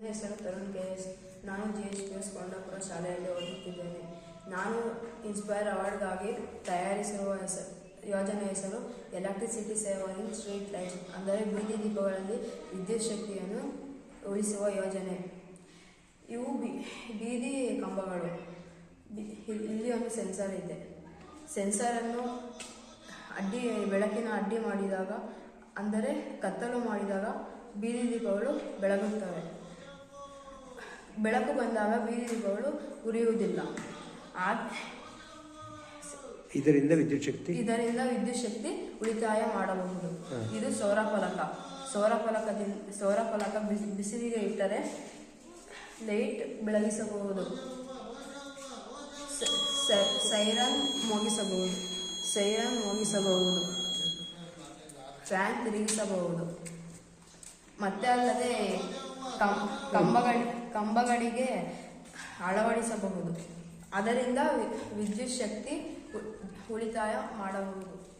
ನನ್ನ ಹೆಸರು Tarun K S ನಾನು G H P S Kondapura ಶಾಲೆಯಲ್ಲಿ ಓದುತ್ತಿದ್ದೇನೆ. ನಾನು ಇನ್ಸ್ಪೈರ್ ಅವಾರ್ಡ್ಗಾಗಿ ತಯಾರಿಸಿರುವ ಹೆಸರು ಯೋಜನೆ ಹೆಸರು ಎಲೆಕ್ಟ್ರಿಸಿಟಿ ಸೇವರಿಂಗ್ ಸ್ಟ್ರೀಟ್ ಲೈಟ್ ಅಂದರೆ ಬೀದಿ ದೀಪಗಳಲ್ಲಿ ವಿದ್ಯುತ್ ಶಕ್ತಿಯನ್ನು ಉಳಿಸುವ ಯೋಜನೆ. ಇವು ಬೀದಿ ಕಂಬಗಳು. ಇಲ್ಲಿ ಒಂದು ಸೆನ್ಸರ್ ಇದೆ. ಸೆನ್ಸರನ್ನು ಅಡ್ಡಿ, ಬೆಳಕಿನ ಅಡ್ಡಿ ಮಾಡಿದಾಗ, ಅಂದರೆ ಕತ್ತಲು ಮಾಡಿದಾಗ ಬೀದಿ ದೀಪಗಳು ಬೆಳಗುತ್ತವೆ. ಬೆಳಕು ಬಂದಾಗ ಬೀದಿ ದೀಪಗಳು ಉರಿಯುವುದಿಲ್ಲ. ಆ ಇದರಿಂದ ವಿದ್ಯುತ್ ಶಕ್ತಿ? ಇದರಿಂದ ವಿದ್ಯುತ್ ಶಕ್ತಿ ಉಳಿತಾಯ ಮಾಡಬಹುದು. ಇದು ಸೌರ ಫಲಕ. ಸೌರ ಫಲಕದಿಂದ ಸೌರ ಫಲಕ ಬಿಸಿ- ಬಿಸಿಲಿಗೆ ಇಟ್ಟರೆ ಲೈಟ್ ಬೆಳಗಿಸಬಹುದು. ಸೈರನ್ ಮುಗಿಸಬಹುದು. ಸೈರನ್ ಮುಗಿಸಬಹುದು. ಫ್ಯಾನ್ ತಿರುಗಿಸಬಹುದು. ಮತ್ತೆ ಅಲ್ಲದೆ ಕಂಬಗಳಿ ಕಂಬಗಳಿಗೆ ಅಳವಡಿಸಬಹುದು. ಅದರಿಂದ ವಿದ್ಯುತ್ ಶಕ್ತಿ ಉಳಿತಾಯ ಮಾಡಬಹುದು.